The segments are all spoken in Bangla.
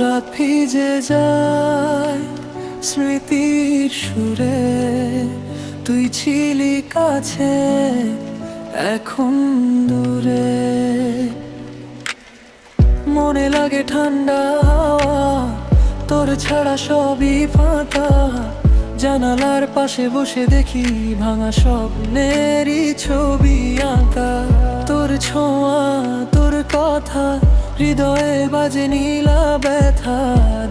রাত ভিজে যায় স্মৃতির সুরে। তুই ছিলি কাছে, এখন দূরে। মনে লাগে ঠান্ডা তোর ছাড়া সবই ফাঁকা। জানালার পাশে বসে দেখি ভাঙা স্বপ্নেরই ছবি আঁকা। তোর ছোঁয়া, তোর কথা হৃদয়ে বাজে নীলা ব্যথা।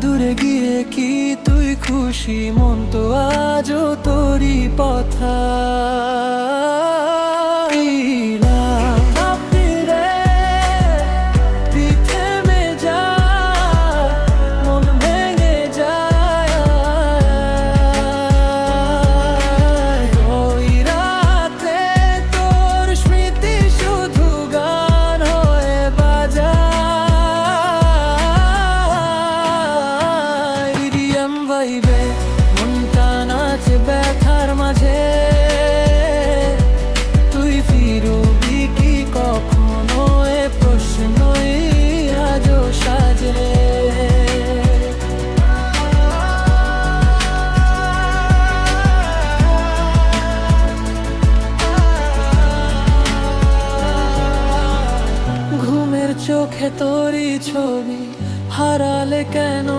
দূরে গিয়ে কি তুই খুশি? মন তো আজও তোরই পথা। ভাইবে মনটা নাচে ব্যথার মাঝে। তুই ফিরবি কি কখনো এ প্রশ্নই আজও সাজে। ঘুমের চোখে তোরই ছবি, হারালে কেন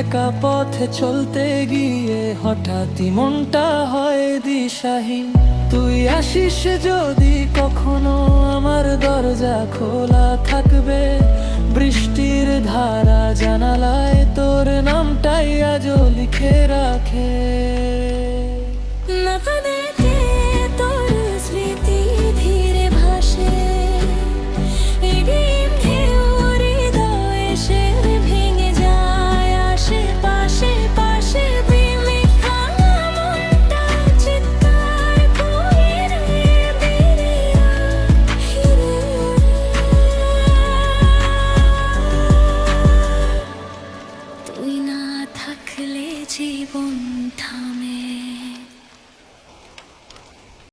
একা পথে চলতে গিয়ে হঠাৎই মনটা হয় দিশাহীন। তুই আসিস যদি কখনো আমার দরজা খোলা থাকবে। বৃষ্টির ধারা জানালায় তোর নামটাই আজ লিখে রাখে। জীবন থামে।